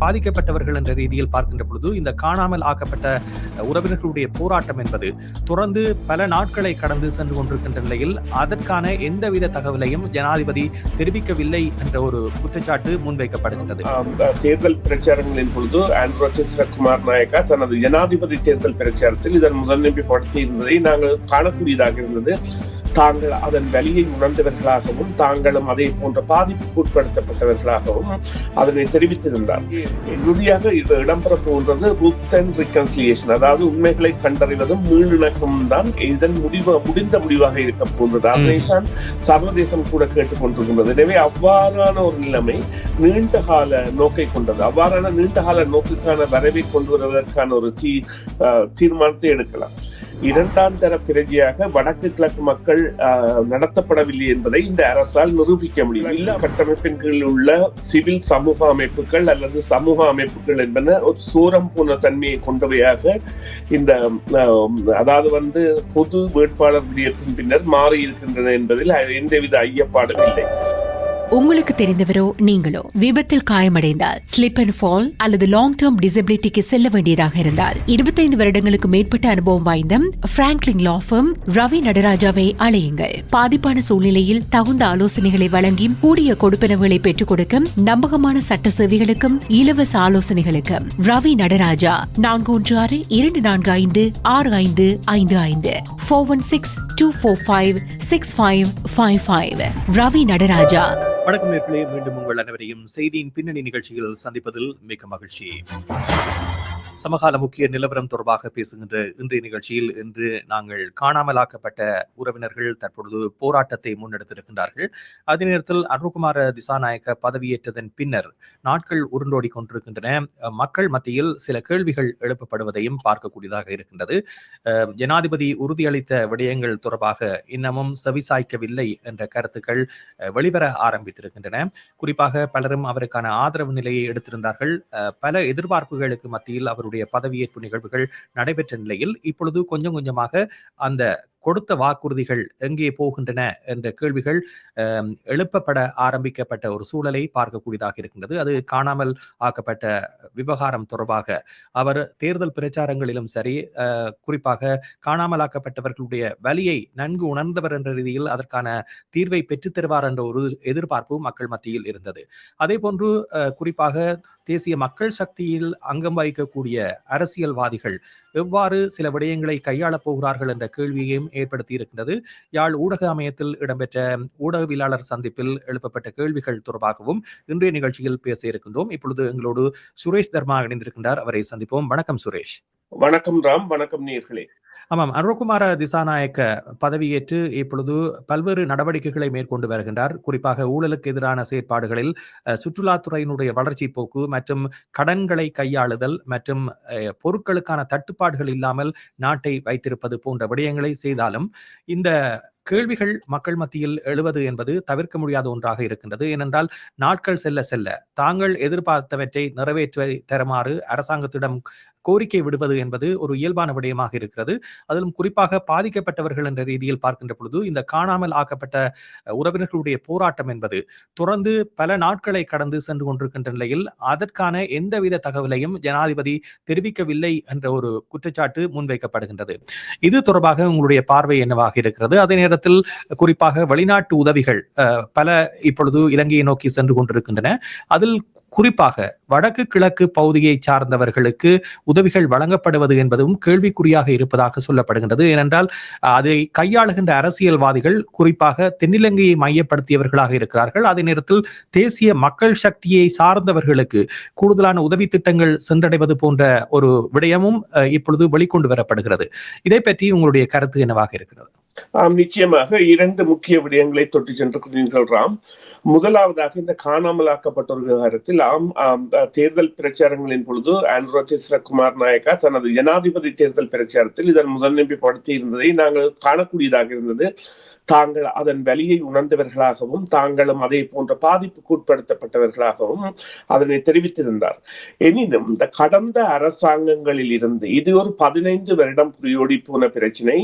பாதிக்கப்பட்டவர்கள் என்ற ரீதியில் பார்க்கின்ற பொழுது இந்த காணாமல் ஆக்கப்பட்ட உறவினர்களுடைய போராட்டம் என்பது தொடர்ந்து பல நாட்களை கடந்து சென்று கொண்டிருக்கின்ற நிலையில் அதற்கான எந்தவித தகவலையும் ஜனாதிபதி தெரிவிக்கவில்லை என்ற ஒரு குற்றச்சாட்டு முன்வைக்கப்படுகின்றது. தேர்தல் பிரச்சாரங்களின் பொழுது ஆண்ட்ரோ குமார் நாயக்கா தனது ஜனாதிபதி தேர்தல் பிரச்சாரத்தில் இதன் முதன்மைப்படுத்தி இருந்ததை நாங்கள் காணக்கூடியதாக இருந்தது. தாங்கள் அதன் வலியை உணர்ந்தவர்களாகவும் தாங்களும் அதே போன்ற பாதிப்புக்கு உட்படுத்தப்பட்டவர்களாகவும் அதனை தெரிவித்திருந்தார். இறுதியாக இடம்பெற போன்றது ரூத் அண்ட் ரிகன்சிலியேஷன் அதாவது உண்மைகளை கண்டறிவதும் மீளிணக்கம் தான் இதன் முடிவு முடிந்த முடிவாக இருக்க போன்றது. அதனைத்தான் சர்வதேசம் கூட கேட்டுக்கொண்டிருக்கின்றது எனவே அவ்வாறான ஒரு நிலைமை நீண்ட கால நோக்கை கொண்டது. அவ்வாறான நீண்ட கால நோக்குக்கான வரவை கொண்டு வருவதற்கான ஒரு தீ தீர்மானத்தை எடுக்கலாம். இரண்டாம் தர பிரஜையாக வடக்கு கிழக்கு மக்கள் நடத்தப்படவில்லை என்பதை இந்த அரசால் நிரூபிக்க முடியும். இல்ல. கட்டமைப்பின் கீழ் உள்ள சிவில் சமூக அமைப்புகள் அல்லது சமூக அமைப்புகள் என்பன ஒரு சூரம் போன தன்மையை கொண்டவையாக இந்த அதாவது வந்து பொது வேட்பாளர் விடயத்தின் பின்னர் மாறி இருக்கின்றன என்பதில் எந்தவித ஐயப்பாடும் இல்லை. உங்களுக்கு தெரிந்தவரோ நீங்களோ விபத்தில் காயமடைந்தால் ஸ்லிப் அண்ட் ஃபால் அல்லது லாங் டேர்ம் டிசபிலிட்டிக்கு செல்ல வேண்டியதாக இருந்தால் இருபத்தைந்து வருடங்களுக்கு மேற்பட்ட அனுபவம் வாய்ந்த பிராங்க்லின் லாஃபம் ரவி நடராஜாவை அழையுங்கள். பாதிப்பான சூழ்நிலையில் தகுந்த ஆலோசனைகளை வழங்கி கூடிய கொடுப்பனவுகளை பெற்றுக் கொடுக்க நம்பகமான சட்ட சேவைகளுக்கும் இலவச ஆலோசனைகளுக்கும் ரவி நடராஜா நான்கு ஒன்று ஆறு இரண்டு நான்கு ஐந்து ஆறு ஐந்து ஐந்து ஐந்து four one six two four five six five five five Ravi Nataraja. வணக்கம் நேர்களே. மீண்டும் உங்கள் அனைவரையும் செய்தியின் பின்னணி நிகழ்ச்சியில் சந்திப்பதில் மிக்க மகிழ்ச்சி. சமகால முக்கிய நிலவரம் தொடர்பாக பேசுகின்ற இன்றைய நிகழ்ச்சியில் இன்று நாங்கள் காணாமலாக்கப்பட்ட உறவினர்கள் தற்பொழுது போராட்டத்தை முன்னெடுத்திருக்கின்றார்கள். அதே நேரத்தில் அருண்குமார திசாநாயக்க பதவியேற்றதன் பின்னர் நாட்கள் உருண்டோடி கொண்டிருக்கின்றன. மக்கள் மத்தியில் சில கேள்விகள் எழுப்பப்படுவதையும் பார்க்கக்கூடியதாக இருக்கின்றது. ஜனாதிபதி உறுதியளித்த விடயங்கள் தொடர்பாக இன்னமும் செவிசாய்க்கவில்லை என்ற கருத்துக்கள் வெளிவர ஆரம்பித்திருக்கின்றன. குறிப்பாக பலரும் அவருக்கான ஆதரவு நிலையை எடுத்திருந்தார்கள். பல எதிர்பார்ப்புகளுக்கு மத்தியில் அவர் அவருடைய பதவியேற்பு நிகழ்வுகள் நடைபெற்ற நிலையில் இப்பொழுது கொஞ்சம் கொஞ்சமாக அந்த கொடுத்த வாக்குறுதிகள் எங்கே போகின்றன என்ற கேள்விகள் எழுப்பப்பட ஆரம்பிக்கப்பட்ட ஒரு சூழலை பார்க்கக்கூடியதாக இருக்கின்றது. அது காணாமல் ஆக்கப்பட்ட விவகாரம் தொடர்பாக அவர் தேர்தல் பிரச்சாரங்களிலும் சரி குறிப்பாக காணாமல் ஆக்கப்பட்டவர்களுடைய வலியை நன்கு உணர்ந்தவர் என்ற ரீதியில் அதற்கான தீர்வை பெற்றுத் தருவார் என்ற ஒரு எதிர்பார்ப்பு மக்கள் மத்தியில் இருந்தது. அதே போன்று குறிப்பாக தேசிய மக்கள் சக்தியில் அங்கம் வகிக்கக்கூடிய அரசியல்வாதிகள் எவ்வாறு சில விடயங்களை கையாளப் போகிறார்கள் என்ற கேள்வியையும் ஏற்படுத்தியிருக்கின்றது. யாழ் ஊடக அமையத்தில் இடம்பெற்ற ஊடகவியலாளர் சந்திப்பில் எழுப்பப்பட்ட கேள்விகள் தொடர்பாகவும் இன்றைய நிகழ்ச்சியில் பேச இருக்கின்றோம் இப்பொழுது எங்களோடு சுரேஷ் தர்மா இணைந்திருக்கின்றார். அவரை சந்திப்போம். வணக்கம் சுரேஷ். வணக்கம் ராம். வணக்கம் நேர்களே ஆமாம். அருண்குமார திசாநாயக்க பதவியேற்று இப்பொழுது பல்வேறு நடவடிக்கைகளை மேற்கொண்டு வருகின்றார். குறிப்பாக ஊழலுக்கு எதிரான செயற்பாடுகளில் சுற்றுலாத்துறையினுடைய வளர்ச்சி போக்கு மற்றும் கடன்களை கையாளுதல் மற்றும் பொருட்களுக்கான தட்டுப்பாடுகள் இல்லாமல் நாட்டை வைத்திருப்பது போன்ற விடயங்களை செய்தாலும் இந்த கேள்விகள் மக்கள் மத்தியில் எழுவது என்பது தவிர்க்க முடியாத ஒன்றாக இருக்கின்றது. ஏனென்றால் நாட்கள் செல்ல செல்ல தாங்கள் எதிர்பார்த்தவற்றை நிறைவேற்ற தருமாறு அரசாங்கத்திடம் கோரிக்கை விடுவது என்பது ஒரு இயல்பான விடயமாக இருக்கிறது. அதிலும் குறிப்பாக பாதிக்கப்பட்டவர்கள் என்ற ரீதியில் பார்க்கின்ற பொழுது இந்த காணாமல் ஆக்கப்பட்ட உறவினர்களுடைய போராட்டம் என்பது தொடர்ந்து பல நாட்களை கடந்து சென்று கொண்டிருக்கின்ற நிலையில் அதற்கான எந்தவித தகவலையும் ஜனாதிபதி தெரிவிக்கவில்லை என்ற ஒரு குற்றச்சாட்டு முன்வைக்கப்படுகின்றது. இது தொடர்பாக உங்களுடைய பார்வை என்னவாக இருக்கிறது? அதே நேரத்தில் குறிப்பாக வெளிநாட்டு உதவிகள் பல இப்பொழுது இலங்கையை நோக்கி சென்று கொண்டிருக்கின்றன. அதில் குறிப்பாக வடக்கு கிழக்கு பகுதியை சார்ந்தவர்களுக்கு உதவிகள் வழங்கப்படுவது என்பதும் கேள்விக்குறியாக இருப்பதாக சொல்லப்படுகின்றது. ஏனென்றால் அதை கையாளுகின்ற அரசியல்வாதிகள் குறிப்பாக தென்னிலங்கையை மையப்படுத்தியவர்களாக இருக்கிறார்கள். அதே நேரத்தில் தேசிய மக்கள் சக்தியை சார்ந்தவர்களுக்கு கூடுதலான உதவி திட்டங்கள் சென்றடைவது போன்ற ஒரு விடயமும் இப்பொழுது வெளிக்கொண்டு வரப்படுகிறது. இதை பற்றி உங்களுடைய கருத்து என்னவாக இருக்கிறது? நிச்சயமாக இரண்டு முக்கிய விடயங்களை தொட்டு சென்றிருக்கிறீர்கள் ராம் முதலாவதாக இந்த காணாமலாக்கப்பட்டோர் விவகாரத்தில் ஆம் தேர்தல் பிரச்சாரங்களின் பொழுது ஆண்ட்ரோ குமார் நாயக்கா தனது ஜனாதிபதி தேர்தல் பிரச்சாரத்தில் இதன் முதன்மைப்படுத்தி இருந்ததை நாங்கள் காணக்கூடியதாக இருந்தது. தாங்கள் அதன் வலியை உணர்ந்தவர்களாகவும் தாங்களும் அதே போன்ற பாதிப்புக்கு உட்படுத்தப்பட்டவர்களாகவும் அதனை தெரிவித்திருந்தார். எனினும் இந்த கடந்த அரசாங்கங்களில் இருந்து இது ஒரு பதினைந்து வருடம் புரியோடி போன பிரச்சனை.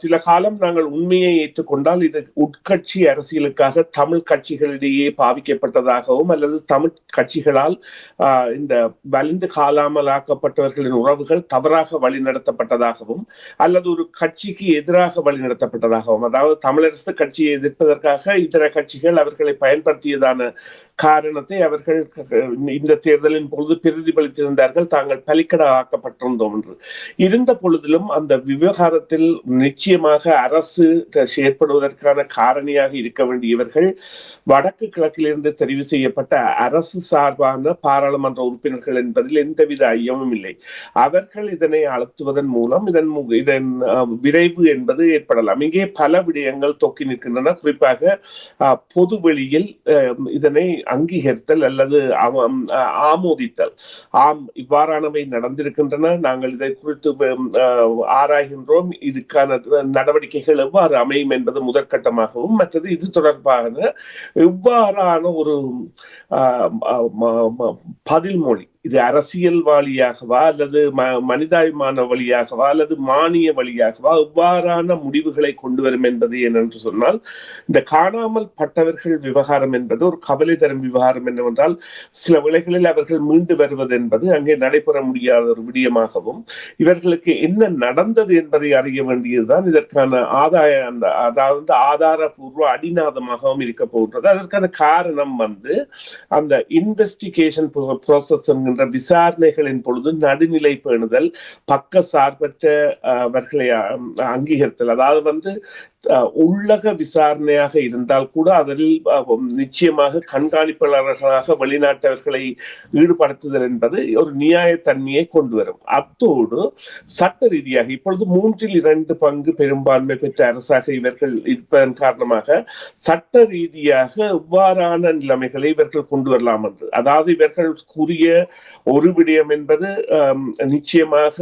சில காலம் நாங்கள் உண்மையை ஏற்றுக்கொண்டால் இது உட்கட்சி அரசியலுக்காக தமிழ் கட்சிகளிடையே பாவிக்கப்பட்டதாகவும் அல்லது தமிழ் கட்சிகளால் ஆஹ், இந்த வலிந்து காலாமலாக்கப்பட்டவர்களின் உறவுகள் தவறாக வழிநடத்தப்பட்டதாகவும் அல்லது ஒரு கட்சிக்கு எதிராக வழிநடத்தப்பட்டதாகவும் அதாவது தமிழரசு கட்சியை எதிர்ப்பதற்காக இதர கட்சிகள் அவர்களை பயன்படுத்தியதான காரணத்தை அவர்கள் இந்த தேர்தலின் பொழுது பிரதிபலித்திருந்தார்கள். தாங்கள் பலிக்கட ஆக்கப்பட்டிருந்தோம் என்று. இருந்த பொழுதிலும் அந்த விவகாரத்தில் நிச்சயமாக அரசு செயற்படுவதற்கான காரணியாக இருக்க வேண்டியவர்கள் வடக்கு கிழக்கிலிருந்து தெரிவு செய்யப்பட்ட அரசு சார்பான பாராளுமன்ற உறுப்பினர்கள் என்பதில் எந்தவித ஐயமும் இல்லை. அவர்கள் இதனை அழுத்துவதன் மூலம் இதன் மு- இதன் விரைவு என்பது ஏற்படலாம். இங்கே பல விடயங்கள் தொக்கி நிற்கின்றன. குறிப்பாக பொது வெளியில் இதனை அங்கீகரித்தல் அல்லது ஆமோதித்தல். ஆம் இவ்வாறானவை நடந்திருக்கின்றன. நாங்கள் இதை குறித்து ஆராய்கின்றோம். இதுக்கான நடவடிக்கைகள் எவ்வாறு அமையும் என்பது முதற்கட்டமாகவும் மற்றது இது தொடர்பான இவ்வாறான ஒரு ஆஹ், பதில் மொழி இது அரசியல் வழியாகவா அல்லது ம- மனிதாபிமான வழியாகவா அல்லது மானிய வழியாகவா இவ்வாறான முடிவுகளை கொண்டு வரும் என்பது என்னென்று சொன்னால் இந்த காணாமல் பட்டவர்கள் விவகாரம் என்பது ஒரு கவலை தரும் விவகாரம் என்னவென்றால் சில வேளைகளில் அவர்கள் மீண்டு வருவது என்பது அங்கே நடைபெற முடியாத ஒரு விடயமாகவும் இவர்களுக்கு என்ன நடந்தது என்பதை அறிய வேண்டியதுதான் இதற்கான ஆதாய அந்த அதாவது ஆதாரபூர்வ அடிநாதமாகவும் இருக்க போன்றது அதற்கான காரணம் வந்து அந்த இன்வெஸ்டிகேஷன் ப்ராசஸ் என்கின்ற விசாரணைகளின் பொழுது நடுநிலை பேணுதல் பக்க சார்பற்ற அவர்களை அங்கீகரித்தல். அதாவது வந்து உள்ளக விசாரணையாக இருந்தால் கூட அதில் நிச்சயமாக கண்காணிப்பாளர்களாக வெளிநாட்டவர்களை ஈடுபடுத்துதல் என்பது ஒரு நியாயத்தன்மையை கொண்டு வரும். அத்தோடு சட்ட ரீதியாக இப்பொழுது மூன்றில் இரண்டு பங்கு பெரும்பான்மை பெற்ற அரசாக இவர்கள் இருப்பதன் காரணமாக சட்ட ரீதியாக இவ்வாறான நிலைமைகளை இவர்கள் கொண்டு வரலாம் என்று. அதாவது இவர்கள் கூறிய ஒரு விடயம் என்பது நிச்சயமாக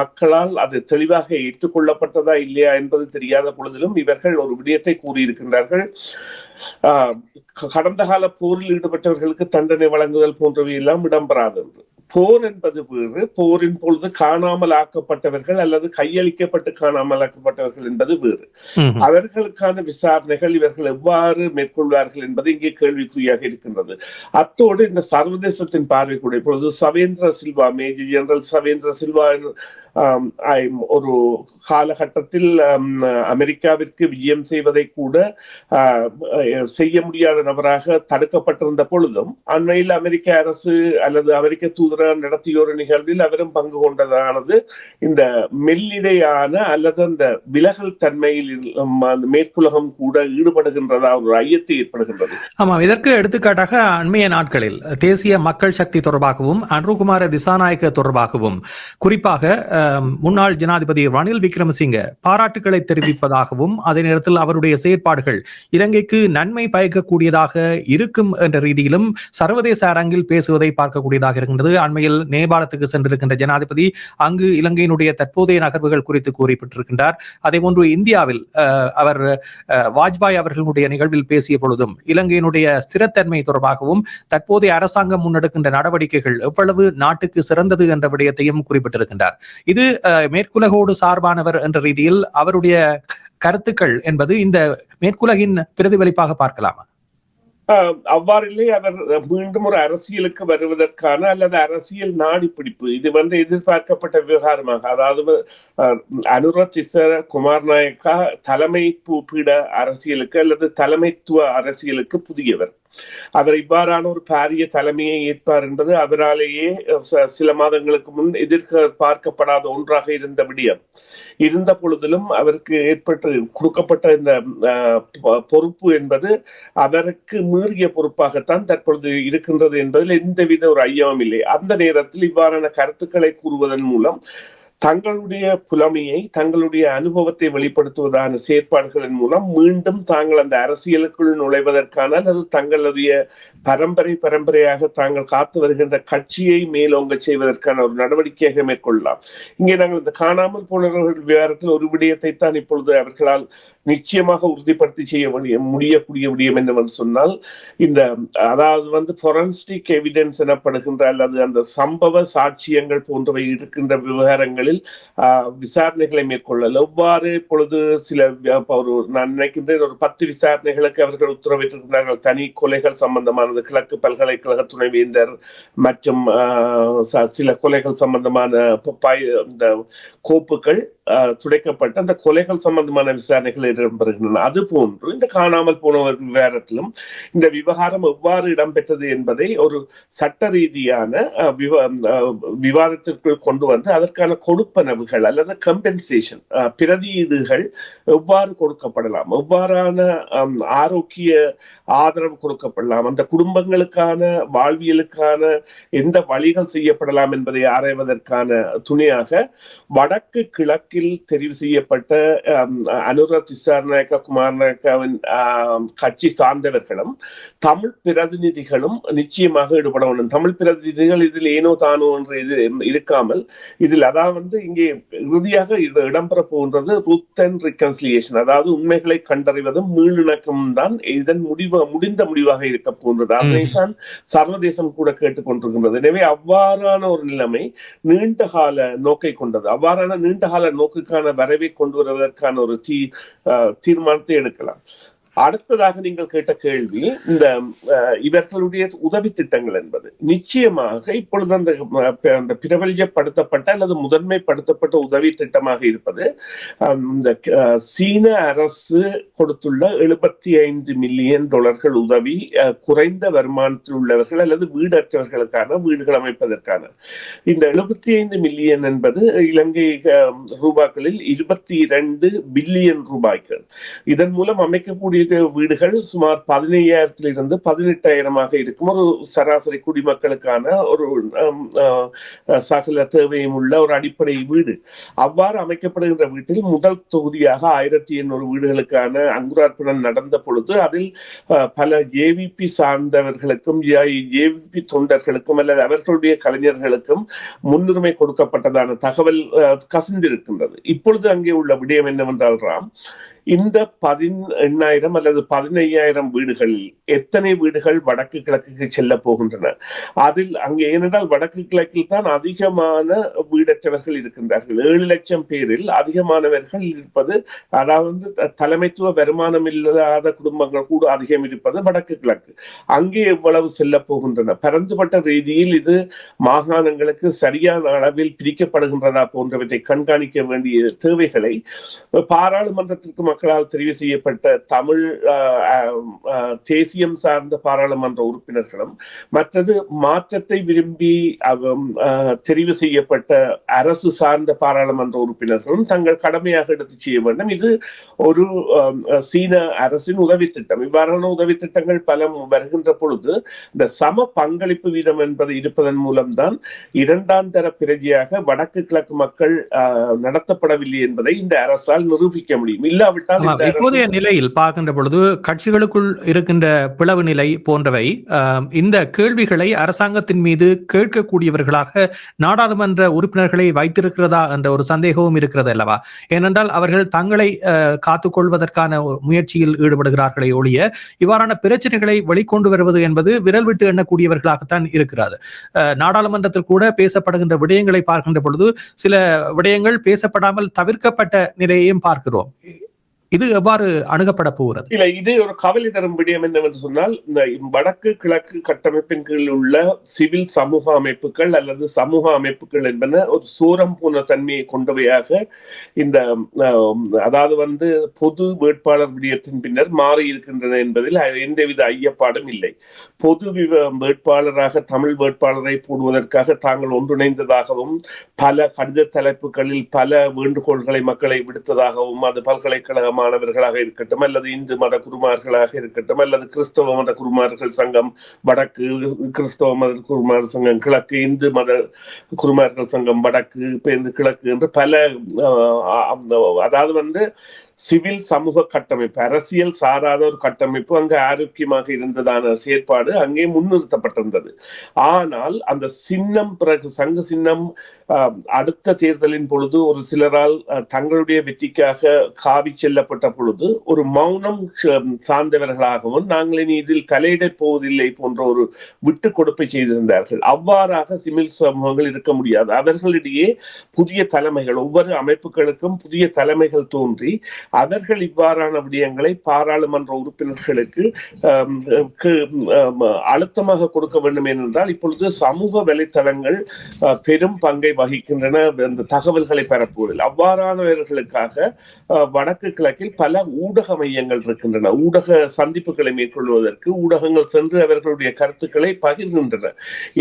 மக்களால் அது தெளிவாக ஏற்றுக்கொள்ளப்பட்டதா இல்லையா என்பது தெரியாத பொழுதிலும் இவர்கள் ஒரு விடயத்தை கூறியிருக்கின்றார்கள். கடந்த கால போரில் ஈடுபட்டவர்களுக்கு தண்டனை வழங்குதல் போன்றவை எல்லாம் இடம்பெறாது என்று. போர் என்பது வேறு போரின் பொழுது காணாமல் ஆக்கப்பட்டவர்கள் அல்லது கையளிக்கப்பட்டு காணாமல் ஆக்கப்பட்டவர்கள் என்பது வேறு. அவர்களுக்கான விசாரணைகள் இவர்கள் எவ்வாறு மேற்கொள்வார்கள் என்பது இங்கே கேள்விக்குறியாக இருக்கின்றது. அத்தோடு இந்த சர்வதேசத்தின் பார்வை கூட இப்பொழுது சவேந்திர சில்வா மேஜர் ஜெனரல் சவேந்திர சில்வா ஒரு காலகட்டத்தில் அமெரிக்காவிற்கு விஜயம் செய்வதை கூட செய்ய முடியாத நபராக தடுக்கப்பட்டிருந்த பொழுதும் அண்மையில் அமெரிக்க அரசு அல்லது அமெரிக்க தூதரகம் நடத்திய ஒரு நிகழ்வில் அவரும் பங்கு கொண்டதானது இந்த மெல்லிடையான அல்லது அந்த விலகல் தன்மையில் அந்த மேற்குலகம் கூட ஈடுபடுகின்றதா ஒரு ஐயத்தை ஏற்படுகின்றது. ஆமாம் இதற்கு எடுத்துக்காட்டாக அண்மைய நாட்களில் தேசிய மக்கள் சக்தி தொடர்பாகவும் அன்ருகுமார திசாநாயக்க தொடர்பாகவும் குறிப்பாக முன்னாள் ஜனாதிபதி ரணில் விக்ரமசிங்க பாராட்டுக்களை தெரிவிப்பதாகவும் அதே நேரத்தில் அவருடைய செயற்பாடுகள் இலங்கைக்கு நன்மை பயக்கக்கூடியதாக இருக்கும் என்ற ரீதியிலும் சர்வதேச அரங்கில் பேசுவதை பார்க்கக்கூடியதாக இருக்கின்றது. அண்மையில் நேபாளத்துக்கு சென்றிருக்கின்ற ஜனாதிபதி அங்கு இலங்கையினுடைய தற்போதைய நகர்வுகள் குறித்து கூறிப்பட்டிருக்கின்றார். அதே போன்று இந்தியாவில் அஹ், அவர் வாஜ்பாய் அவர்களுடைய நிகழ்வில் பேசிய பொழுதும் இலங்கையினுடைய ஸ்திரத்தன்மை தொடர்பாகவும் தற்போதைய அரசாங்கம் முன்னெடுக்கின்ற நடவடிக்கைகள் எவ்வளவு நாட்டுக்கு சிறந்தது என்ற விடயத்தையும் குறிப்பிட்டிருக்கின்றார். இது மேற்குலகோடு சார்பானவர் என்ற ரீதியில் அவருடைய கருத்துக்கள் என்பது இந்த மேற்குலகின் பிரதிபலிப்பாக பார்க்கலாமா? அவ்வாறில்லை அவர் மீண்டும் ஒரு அரசியலுக்கு வருவதற்கான அல்லது அரசியல் நாடி பிடிப்பு இது வந்து எதிர்பார்க்கப்பட்ட விவகாரமாக அதாவது ஆஹ், அனுரத் குமார் நாயக்கா தலைமை பீட அரசியலுக்கு அல்லது தலைமைத்துவ அரசியலுக்கு புதியவர். அவர் இவ்வாறான ஒரு பாரிய தலைமையை ஏற்பார் என்பது அவராலேயே சில மாதங்களுக்கு முன் எதிர்க்க பார்க்கப்படாத ஒன்றாக இருந்த விடியம். இருந்த பொழுதிலும் அவருக்கு ஏற்பட்டு கொடுக்கப்பட்ட இந்த ஆஹ், பொறுப்பு என்பது அவருக்கு மீறிய பொறுப்பாகத்தான் தற்பொழுது இருக்கின்றது என்பதில் எந்தவித ஒரு ஐயமும் இல்லை. அந்த நேரத்தில் இவ்வாறான கருத்துக்களை கூறுவதன் மூலம் தங்களுடைய புலமையை தங்களுடைய அனுபவத்தை வெளிப்படுத்துவதான செயற்பாடுகளின் மூலம் மீண்டும் தாங்கள் அந்த அரசியலுக்குள் நுழைவதற்கான அல்லது தங்களுடைய பரம்பரை பரம்பரையாக தாங்கள் காத்து வருகின்ற கட்சியை மேலோங்க செய்வதற்கான ஒரு நடவடிக்கையாக மேற்கொள்ளலாம். இங்கே நாங்கள் இந்த காணாமல் போனவர்கள் விவகாரத்தில் ஒரு விடயத்தை தான் இப்பொழுது அவர்களால் நிச்சயமாக உறுதிப்படுத்தி செய்ய முடியக்கூடிய விடயம் என்னவென்று சொன்னால் இந்த அதாவது வந்து ஃபொரன்ஸ்டிக் எவிடன்ஸ் எனப்படுகின்ற அல்லது அந்த சம்பவ சாட்சியங்கள் போன்றவை இருக்கின்ற விவகாரங்களில் விசாரணைகளை மேற்கொள்ளல். எவ்வாறு இப்பொழுது சில ஒரு நான் நினைக்கின்றேன் ஒரு பத்து விசாரணைகளுக்கு அவர்கள் உத்தரவிட்டிருக்கிறார்கள். தனி கொலைகள் சம்பந்தமானது கிழக்கு பல்கலைக்கழக துணைவேந்தர் மற்றும் ஆஹ், சில கொலைகள் சம்பந்தமான இந்த கோப்புகள் துடைக்கப்பட்டு அந்த கொலைகள் சம்பந்தமான விசாரணைகள் இடம்பெறுகின்றன அது போன்று இந்த காணாமல் போனவர் விவகாரத்திலும் இந்த விவகாரம் எவ்வாறு இடம்பெற்றது என்பதை ஒரு சட்ட ரீதியான ஆஹ், விவாதத்திற்குள் கொண்டு வந்து அதற்கான கொடுப்பனவுகள் அல்லது கம்பென்சேஷன் பிரதியீடுகள் எவ்வாறு கொடுக்கப்படலாம்? எவ்வாறான ஆரோக்கிய ஆதரவு கொடுக்கப்படலாம்? அந்த குடும்பங்களுக்கான வாழ்வியலுக்கான எந்த வழிகள் செய்யப்படலாம் என்பதை ஆராய்வதற்கான துணையாக வடக்கு கிழக்கில் தெரிவு செய்யப்பட்ட ஆம், திசாரநாயக்க குமாரநாயக்காவின் கட்சி சார்ந்தவர்களும் தமிழ் பிரதிநிதிகளும் நிச்சயமாக ஈடுபட வேண்டும். தமிழ் பிரதிநிதிகள் இதில் ஏனோ தானோ என்று இது இருக்காமல் இதில் அதாவது இங்கே இறுதியாக இது இடம்பெற போகின்றது ருத் அண்ட் ரிகன்சிலியேஷன் அதாவது உண்மைகளை கண்டறிவதும் மீளிணக்கமும் தான் இதன் முடிவு முடிந்த முடிவாக இருக்க போன்றது அதனைத்தான் சர்வதேசம் கூட கேட்டுக்கொண்டிருக்கின்றது எனவே அவ்வாறான ஒரு நிலைமை நீண்ட கால நோக்கை கொண்டது. அவ்வாறான நீண்ட கால நோக்குக்கான வரவை கொண்டு வருவதற்கான ஒரு தீ தீர்மானத்தை எடுக்கலாம். அடுத்ததாக நீங்கள் கேட்ட கேள்வி இந்த இவர்களுடைய உதவி திட்டங்கள் என்பது. நிச்சயமாக இப்பொழுது அந்த அந்த பிரபல்யப்படுத்தப்பட்ட அல்லது முதன்மைப்படுத்தப்பட்ட உதவி திட்டமாக இருப்பது இந்த சீன அரசு கொடுத்துள்ள எழுபத்தி ஐந்து மில்லியன் டாலர்கள் உதவி அஹ், குறைந்த வருமானத்தில் உள்ளவர்கள் அல்லது வீடற்றவர்களுக்கான வீடுகள் அமைப்பதற்கான. இந்த எழுபத்தி ஐந்து மில்லியன் என்பது இலங்கை ரூபாக்களில் இருபத்தி இரண்டு பில்லியன் ரூபாய்கள் இதன் மூலம் அமைக்கக்கூடிய வீடுகள் சுமார் பதினையாயிரத்திலிருந்து பதினெட்டாயிரமாக இருக்கும். ஒரு சராசரி குடிமக்களுக்கான ஒரு சகல தேவையும் உள்ள ஒரு அடிப்படை வீடு. அவ்வாறு அமைக்கப்படுகின்ற வீட்டில் முதல் தொகுதியாக ஆயிரத்தி எண்ணூறு வீடுகளுக்கான அங்குரார்ப்பணம் நடந்த பொழுது அதில் பல ஏவிபி சார்ந்தவர்களுக்கும் ஏவிபி தொண்டர்களுக்கும் அல்லது அவர்களுடைய கலைஞர்களுக்கும் முன்னுரிமை கொடுக்கப்பட்டதான தகவல் கசிந்திருக்கின்றது. இப்பொழுது அங்கே உள்ள விடயம் என்னவென்றால் ராம் இந்த பதினெண்ணாயிரம் அல்லது பதினையாயிரம் வீடுகள் எத்தனை வீடுகள் வடக்கு கிழக்குக்கு செல்ல போகின்றன? அதில் அங்கே ஏனென்றால் வடக்கு கிழக்கில் தான் அதிகமான வீடற்றவர்கள் இருக்கின்றார்கள். ஏழு லட்சம் பேரில் அதிகமானவர்கள் இருப்பது அதாவது தலைமைத்துவ வருமானம் இல்லாத குடும்பங்கள் கூட அதிகம் இருப்பது வடக்கு கிழக்கு. அங்கே எவ்வளவு செல்ல போகின்றன? பரந்துபட்ட ரீதியில் இது மாகாணங்களுக்கு சரியான அளவில் பிரிக்கப்படுகின்றதா போன்றவற்றை கண்காணிக்க வேண்டிய தேவைகளை பாராளுமன்றத்திற்கு மக்களால் தெரிவு செய்யப்பட்ட தமிழ் தேசியம் சார்ந்த பாராளுமன்ற உறுப்பினர்களும் மற்றது மாற்றத்தை விரும்பி தெரிவு செய்யப்பட்ட அரசு சார்ந்த பாராளுமன்ற உறுப்பினர்களும் தங்கள் கடமையாக எடுத்து செய்ய வேண்டும். இது ஒரு சீன அரசின் உதவி திட்டம். இவ்வாறான உதவி திட்டங்கள் பல வருகின்ற பொழுது இந்த சம பங்களிப்பு வீதம் என்பது இருப்பதன் மூலம்தான் இரண்டாம் தர பிரஜையாக வடக்கு கிழக்கு மக்கள் ஆஹ், நடத்தப்படவில்லை என்பதை இந்த அரசால் நிரூபிக்க முடியும். இல்லாவிட இப்போதைய நிலையில் பார்க்கின்ற பொழுது கட்சிகளுக்குள் இருக்கின்ற பிளவு நிலை போன்றவை இந்த கேள்விகளை அரசாங்கத்தின் மீது கேட்கக்கூடியவர்களாக நாடாளுமன்ற உறுப்பினர்களை வைத்திருக்கிறதா என்ற ஒரு சந்தேகமும் இருக்கிறது அல்லவா? ஏனென்றால் அவர்கள் தங்களை காத்துக்கொள்வதற்கான ஒரு முயற்சியில் ஈடுபடுகிறார்களே ஒழிய இவ்வாறான பிரச்சனைகளை வெளிக்கொண்டு வருவது என்பது விரல் விட்டு எண்ணக்கூடியவர்களாகத்தான் இருக்கிறது நாடாளுமன்றத்தில் கூட பேசப்படுகின்ற விடயங்களை பார்க்கின்ற பொழுது சில விடயங்கள் பேசப்படாமல் தவிர்க்கப்பட்ட நிலையையும் பார்க்கிறோம். இது எவ்வாறு அணுகப்பட போகிறது? இல்ல இது ஒரு கவலை தரும் விடயம் என்னவென்று சொன்னால் இந்த வடக்கு கிழக்கு கட்டமைப்பின் கீழ் உள்ள சிவில் சமூக அமைப்புகள் அல்லது சமூக அமைப்புகள் என்பன ஒரு சூரம் போன தன்மையை கொண்டவையாக இந்த அதாவது வந்து பொது வேட்பாளர் விடயத்தின் பின்னர் மாறி இருக்கின்றன என்பதில் எந்தவித ஐயப்பாடும் இல்லை. பொது விவ- வேட்பாளராக தமிழ் வேட்பாளரை போடுவதற்காக தாங்கள் ஒன்றிணைந்ததாகவும் பல கடித தலைப்புகளில் பல வேண்டுகோள்களை மக்களை விடுத்ததாகவும் அது பல்கலைக்கழகமாக மாணவர்களாக இருக்கட்டும் அல்லது இந்து மத குருமார்களாக இருக்கட்டும் அல்லது கிறிஸ்தவ மத குருமார்கள் சங்கம் வடக்கு கிறிஸ்தவ மத குருமார் சங்கம் கிழக்கு இந்து மத குருமார்கள் சங்கம் வடக்கு இந்த கிழக்கு என்று பல ஆஹ், அதாவது வந்து சிவில் சமூக கட்டமைப்பு அரசியல் சாராத ஒரு கட்டமைப்பு அங்கு ஆரோக்கியமாக இருந்ததான செயற்பாடு அங்கே முன்னிறுத்தப்பட்டிருந்தது. ஆனால் அந்த சின்னம் பிறகு சங்க சின்னம் அடுத்த தேர்தலின் பொழுது ஒரு சிலரால் தங்களுடைய வெற்றிக்காக காவி செல்லப்பட்ட பொழுது ஒரு மௌனம் சார்ந்தவர்களாகவும் நாங்கள் இனி இதில் தலையிடப் போவதில்லை போன்ற ஒரு விட்டு கொடுப்பை செய்திருந்தார்கள். அவ்வாறாக சிவில் சமூகங்கள் இருக்க முடியாது. அவர்களிடையே புதிய தலைமைகள் ஒவ்வொரு அமைப்புகளுக்கும் புதிய தலைமைகள் தோன்றி அவர்கள் இவ்வாறான விடயங்களை பாராளுமன்ற உறுப்பினர்களுக்கு அழுத்தமாக கொடுக்க வேண்டும் ஏனென்றால் இப்பொழுது சமூக வலைத்தளங்கள் பெரும் பங்கை வகிக்கின்றன. அந்த தகவல்களை பெறப்போவதில் அவ்வாறானவர்களுக்காக அஹ், வடக்கு கிழக்கில் பல ஊடக மையங்கள் இருக்கின்றன. ஊடக சந்திப்புகளை மேற்கொள்வதற்கு ஊடகங்கள் சென்று அவர்களுடைய கருத்துக்களை பகிர்கின்றன.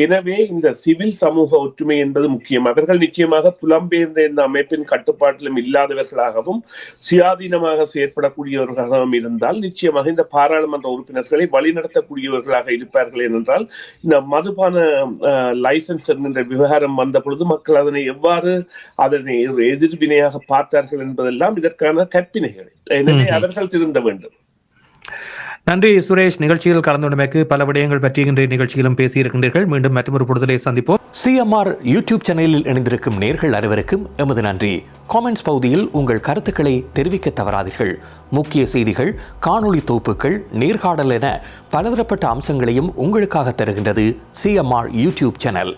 எனவே இந்த சிவில் சமூக ஒற்றுமை என்பது முக்கியம். அவர்கள் நிச்சயமாக புலம்பெயர்ந்த இந்த அமைப்பின் கட்டுப்பாட்டிலும் இல்லாதவர்களாகவும் சுயாதீனமாக செயற்படக்கூடியவர்களாகவும் இருந்தால் நிச்சயமாக இந்த பாராளுமன்ற உறுப்பினர்களை வழிநடத்தக்கூடியவர்களாக இருப்பார்கள் ஏனென்றால் இந்த மதுபான லைசன்ஸ் என்கின்ற விவகாரம் வந்த பொழுது மக்கள் அதனை எவ்வாறு அதனை எதிர்வினையாக பார்த்தார்கள் என்பதெல்லாம் இதற்கான கற்பினைகள். எனவே. அவர்கள் திருந்த வேண்டும். நன்றி சுரேஷ். நிகழ்ச்சியில் கலந்துள்ளமைக்கு பல விடயங்கள் பற்றி இன்றைய நிகழ்ச்சியிலும் பேசியிருக்கின்றீர்கள். மீண்டும் மற்றொரு பொழுதலை சந்திப்போம். சிஎம்ஆர் யூடியூப் சேனலில் இணைந்திருக்கும் நேர்கள் அனைவருக்கும் எமது நன்றி. காமெண்ட்ஸ் பகுதியில் உங்கள் கருத்துக்களை தெரிவிக்க தவறாதீர்கள். முக்கிய செய்திகள் காணொளி தொகுப்புகள் நேர்காணல் என பலதரப்பட்ட அம்சங்களையும் உங்களுக்காக தருகின்றது சிஎம்ஆர் யூடியூப் சேனல்.